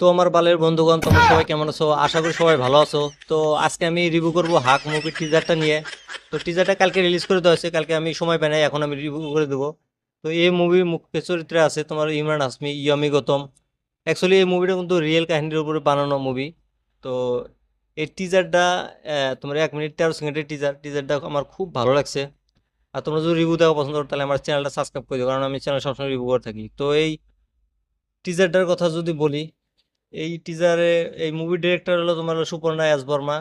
তো আমার বালের বন্ধুগণ, তোমরা সবাই কেমন আছো? আশা করি সবাই ভালো আছো। তো আজকে আমি রিভিউ করব হাক মুভির টিজারটা নিয়ে। তো টিজারটা কালকে রিলিজ করে দেওয়া হয়েছে, কালকে আমি সময় পাই নাই, এখন আমি রিভিউ করে দেবো। তো এই মুভির মুখ্য চরিত্রে আছে তোমার ইমরান হাসমি ইয়ামি গৌতম। অ্যাকচুয়ালি এই মুভিটা কিন্তু রিয়েল কাহিনীর উপরে বানানো মুভি তো এই টিজারটা তোমার এক মিনিট তেরো সেকেন্ডের টিজার টিজারটা আমার খুব ভালো লাগছে। আর তোমরা যদি রিভিউ দেওয়া পছন্দ করো, তাহলে আমার চ্যানেলটা সাবস্ক্রাইব করে দিও, কারণ আমি চ্যানেল সবসময় রিভিউ করে থাকি। তো এই টিজারটার কথা যদি বলি এই টিজারে এই মুভি ডিরেক্টর হলো তোমার হলো সুপর্ণা এস বর্মা।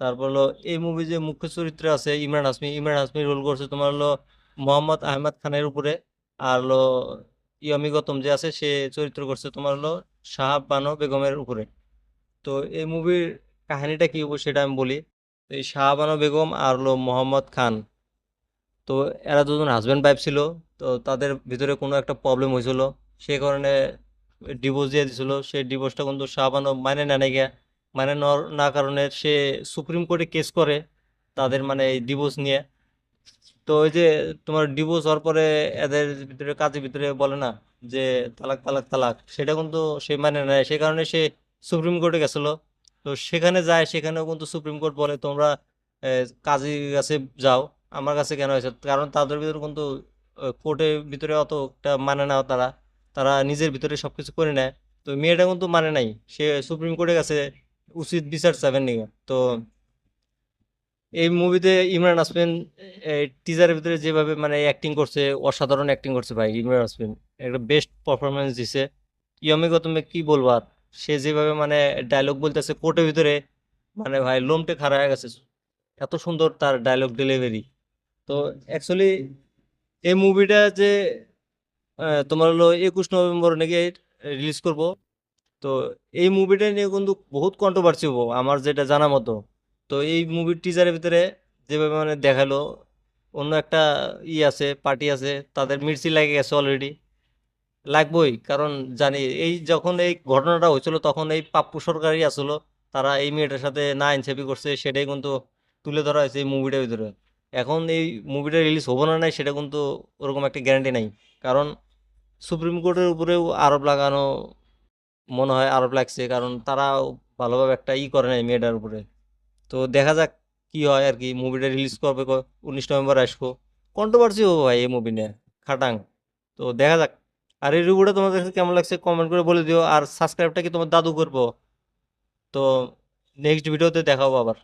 তারপর হলো এই মুভি যে মুখ্য চরিত্রে আছে ইমরান হাসমি ইমরান হাসমি রোল করছে তোমার হলো মোহাম্মদ আহমেদ খানের উপরে। আর হলো ইয়মি গৌতম যে আছে, সে চরিত্র করছে তোমার হলো শাহাব বানো বেগমের উপরে। তো এই মুভির কাহিনীটা কি সেটা আমি বলি। এই শাহাবানো বেগম আর হলো মোহাম্মদ খান। তো এরা দুজন হাজব্যান্ড ওয়াইফ ছিল, তো তাদের ভিতরে কোনো একটা প্রবলেম হয়েছিল। সে কারণে ডিভোর্স দিয়ে দিছিল। সেই ডিভোর্সটা কিন্তু শাহবানো মানে না নাই গিয়া মানে না কারণে সে সুপ্রিম কোর্টে কেস করে তাদের মানে এই ডিভোর্স নিয়ে। তো ওই যে তোমার ডিভোর্স হওয়ার পরে এদের ভিতরে, কাজের ভিতরে বলে না যে তালাক তালাক তালাক। সেটা কিন্তু সে মানে নেয়। সে কারণে সে সুপ্রিম কোর্টে গেছিল। তো সেখানে যায়, সেখানেও কিন্তু সুপ্রিম কোর্ট বলে, তোমরা কাজীর কাছে যাও। আমার কাছে কেন হয়েছে কারণ তাদের ভিতরে কিন্তু কোর্টের ভিতরে অতটা মানে না তারা। তারা নিজের ভিতরে সব কিছু করে নেয়। তো মেয়েটা কিন্তু মানে নাই। সে সুপ্রিম কোর্টে গেছে উচিত বিচার চাবেন নিয়ে তো এই মুভিতে ইমরান হাসমিন টিজারের ভিতরে যেভাবে মানে অ্যাক্টিং করছে, অসাধারণ অ্যাক্টিং করছে ভাই ইমরান হাসমিন একটা বেস্ট পারফরমেন্স দিছে। ইয়মি গৌতমে কি বলব? আর সে যেভাবে মানে ডায়লগ বলতেছে কোর্টের ভিতরে মানে ভাই লোমটে খাড়া হয়ে গেছে। এত সুন্দর তার ডায়লগ ডেলিভারি তো অ্যাকচুয়ালি এই মুভিটা যে তোমার হলো একুশ নভেম্বর নাকি রিলিজ করব। তো এই মুভিটা নিয়ে কিন্তু বহুত কন্ট্রোভার্সি হব, আমার যেটা জানা মতো। তো এই মুভির টিজারের ভিতরে যেভাবে মানে দেখাল, অন্য একটা ই আছে পার্টি আছে, তাদের মির্চি লাগে গেছে অলরেডি লাগবই, কারণ জানি, এই যখন এই ঘটনাটা হয়েছিল, তখন এই পাপ্পু সরকারই আসলো, তারা এই মেয়েটার সাথে না ইনসাফি করছে, সেটাই কিন্তু তুলে ধরা হয়েছে এই মুভিটার ভিতরে। এখন এই মুভিটা রিলিজ হব না নাই, সেটা কিন্তু ওরকম একটা গ্যারান্টি নাই। কারণ সুপ্রিম কোর্টের উপরেও আরোপ লাগানো মনে হয় আরোপ লাগছে, কারণ তারা ভালোভাবে একটা ই করে নাই মেয়েটার উপরে। তো দেখা যাক কি হয় আর কি, মুভিটা রিলিজ করবে উনিশ নভেম্বর আসব। কন্ট্রোভার্সি হব ভাই এই মুভি নিয়ে, খাটাং। তো দেখা যাক। আর এই রিভিউটা তোমাদের কাছে কেমন লাগছে কমেন্ট করে বলে দিও, আর সাবস্ক্রাইবটা কি তোমার দাদু করব? তো নেক্সট ভিডিওতে দেখাবো আবার।